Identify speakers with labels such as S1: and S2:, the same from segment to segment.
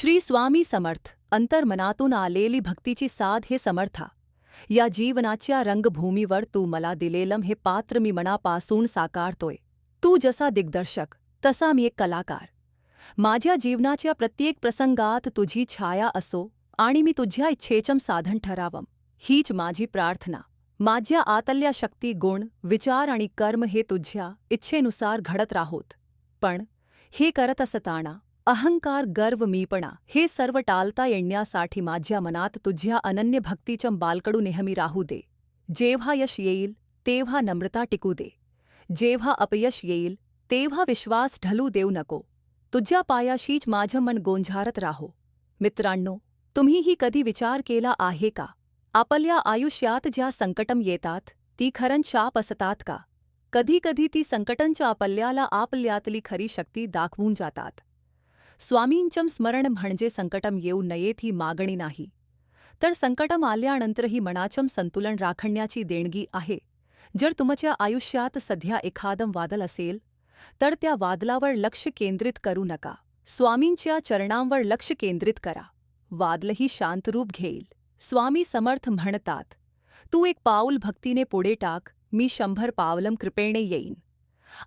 S1: श्री स्वामी समर्थ अंतर्मनातून आलेली भक्तीची साध हे समर्था. या जीवनाच्या रंगभूमीवर तू मला दिलेलं हे पात्र मी मनापासून साकारतोय. तू जसा दिग्दर्शक तसा मी एक कलाकार. माझ्या जीवनाच्या प्रत्येक प्रसंगात तुझी छाया असो आणि मी तुझ्या इच्छेचम साधन ठरावं हीच माझी प्रार्थना. माझ्या आतल्या शक्ती गुण विचार आणि कर्म हे तुझ्या इच्छेनुसार घडत राहोत. पण हे करत असताना अहंकार गर्व मीपणा हे सर्व टालता येण्यासाठी माझ्या मनात तुझ्या अनन्य भक्तीच्या बालकडू नेहमी राहू दे. जेव्हा यश येईल तेव्हा नम्रता टिकू दे. जेव्हा अपयश येईल तेव्हा विश्वास ढलू देऊ नको. तुझ्या पायाशीच माझं मन गोंझारत राहो. मित्रांनो तुम्हीही कधी विचार केला आहे का? आपल्या आयुष्यात ज्या संकटम येतात ती खरं शाप असतात का? कधीकधी ती संकटांच्या आपल्याला आपल्यातली खरी शक्ती दाखवून जातात. स्वामींचम स्मरण म्हणजे संकटम येऊ नयेत ही मागणी नाही. तर संकटम आल्यानंतरही मनाचम संतुलन राखण्याची देणगी आहे. जर तुमच्या आयुष्यात सध्या एखादं वादल असेल तर त्या वादलावर लक्ष केंद्रित करू नका. स्वामींच्या चरणांवर लक्ष केंद्रित करा. वादलही शांतरूप घेईल. स्वामी समर्थ म्हणतात तू एक पाऊल भक्तीने पुढे टाक मी शंभर पावलम कृपेणे येईन.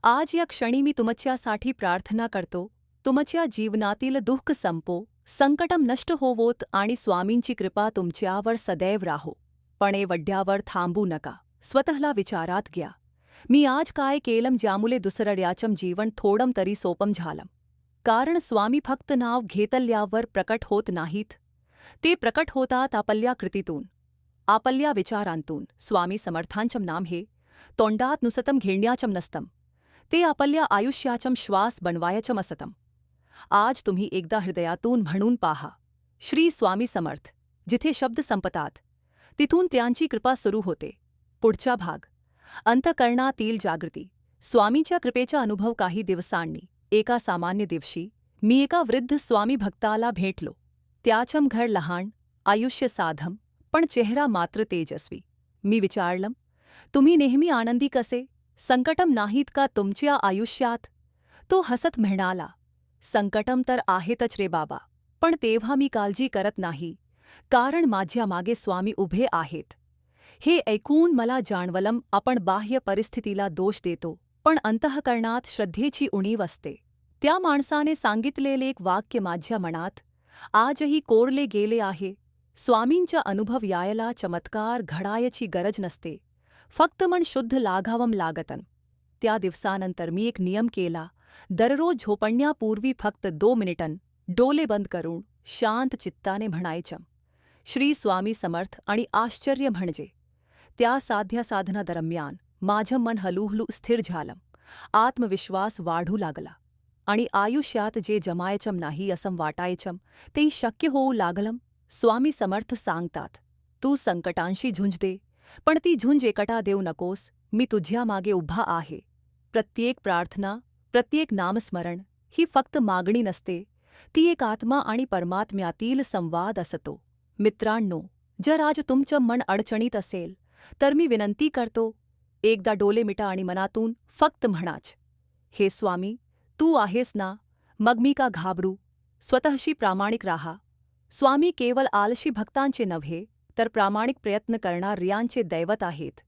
S1: आज या क्षणी मी तुमच्यासाठी प्रार्थना करतो तुमच्या जीवनातील दुःख संपो संकटम नष्ट होवोत आणि स्वामींची कृपा तुमच्यावर सदैव राहो. पणे वड्यावर थांबू नका स्वतःला विचारात घ्या. मी आज काय केलम ज्यामुले दुसरड्याचम जीवन थोडम तरी सोपम झालम कारण स्वामी फक्त नाव घेतल्यावर प्रकट होत नाहीत. ते प्रकट होतात आपल्या कृतीतून आपल्या विचारांतून. स्वामी समर्थांचम नाम हे तोंडात नुसतम घेण्याचम नसतम ते आपल्या आयुष्याचम श्वास बनवायचम असतम आज तुम्ही एकदा हृदयातून म्हणून पाहा. श्री स्वामी समर्थ जिथे शब्द संपतात तिथून त्यांची कृपा सुरू होते. पुढचा भाग. अंतकरणातील जागृती. स्वामीच्या कृपेचा अनुभव काही दिवसांनी एका सामान्य दिवशी मी एका वृद्ध स्वामी भक्ताला भेटलो. त्याचम घर लहान आयुष्य साधम पण चेहरा मात्र तेजस्वी. मी विचारलं तुम्ही नेहमी आनंदी कसे? संकटम नाहीत का तुमच्या आयुष्यात? तो हसत म्हणाला संकटम तर आहेतच रे बाबा पण तेव्हा मी काळजी करत नाही कारण माझ्या मागे स्वामी उभे आहेत. हे ऐकून मला जाणवलम आपण बाह्य परिस्थितीला दोष देतो पण अंतःकरणात श्रद्धेची उणीव असते. त्या माणसाने सांगितलेले एक वाक्य माझ्या मनात आजही कोरले गेले आहे. स्वामींच्या अनुभव यायला चमत्कार घडायची गरज नसते. फक्त मन शुद्ध लाघावम लागतन. त्या दिवसानंतर मी एक नियम केला दररोज झोपण्यापूर्वी फक्त दो मिनिटन डोले बंद करून शांत चित्ताने म्हणायचं श्री स्वामी समर्थ आणि आश्चर्य म्हणजे त्या साध्या साधनादरम्यान माझं मन हलूहलू स्थिर झालं आत्मविश्वास वाढू लागला आणि आयुष्यात जे जमायचम नाही असं वाटायचम ते शक्य होऊ लागलं स्वामी समर्थ सांगतात तू संकटांशी झुंज दे पण ती झुंज एकटा देऊ नकोस मी तुझ्या मागे उभा आहे. प्रत्येक प्रार्थना प्रत्येक नामस्मरण ही फक्त मागणी नसते. ती एक आत्मा आणि परमात्म्यातील संवाद असतो. मित्रांनो जर आज तुमचं मन अडचणीत असेल तर मी विनंती करतो एकदा डोले मिटा आणि मनातून फक्त म्हणाच हे स्वामी तू आहेस ना मग मी का घाबरू? स्वतःशी प्रामाणिक राहा. स्वामी केवळ आलशी भक्तांचे नव्हे तर प्रामाणिक प्रयत्न करणाऱ्यांचे दैवत आहेत.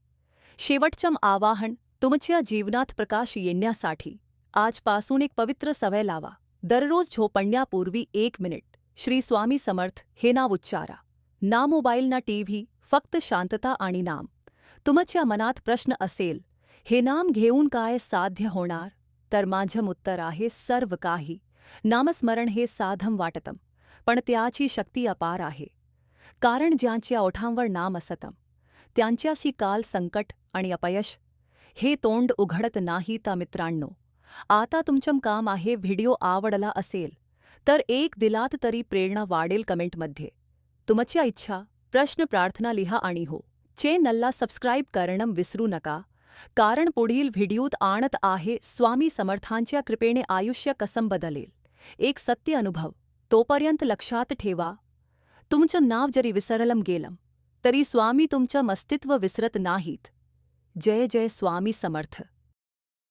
S1: शेवटचं आवाहन तुमच्या जीवनात प्रकाश येण्यासाठी. आजपासून एक पवित्र सवय लावा. दररोज झोपण्यापूर्वी एक मिनिट. श्री स्वामी समर्थ हे नाव उच्चारा. ना मोबाईल ना टीव्ही फक्त शांतता आणि नाम. तुमच्या मनात प्रश्न असेल हे नाम घेऊन काय साध्य होणार? तर माझं उत्तर आहे सर्व काही. नामस्मरण हे साधम वाटतम पण त्याची शक्ती अपार आहे. कारण ज्यांच्या ओठांवर नाम असतम त्यांच्याशी काल संकट आणि अपयश हे तोंड उघडत नाही ता मित्रांनो. आता तुमचं काम आहे व्हिडिओ आवडला असेल तर एक दिलात तरी प्रेरणा वाढेल कमेंटमध्ये. तुमच्या इच्छा प्रश्न प्रार्थना लिहा आणि हो. चॅनलला सबस्क्राईब करणं विसरू नका. कारण पुढील व्हिडिओत आणत आहे स्वामी समर्थांच्या कृपेने आयुष्य कसं बदलेल. एक सत्य अनुभव तोपर्यंत लक्षात ठेवा. तुमचं नाव जरी विसरलम गेलम तरी स्वामी तुमचं अस्तित्व विसरत नाहीत. जय जय स्वामी समर्थ.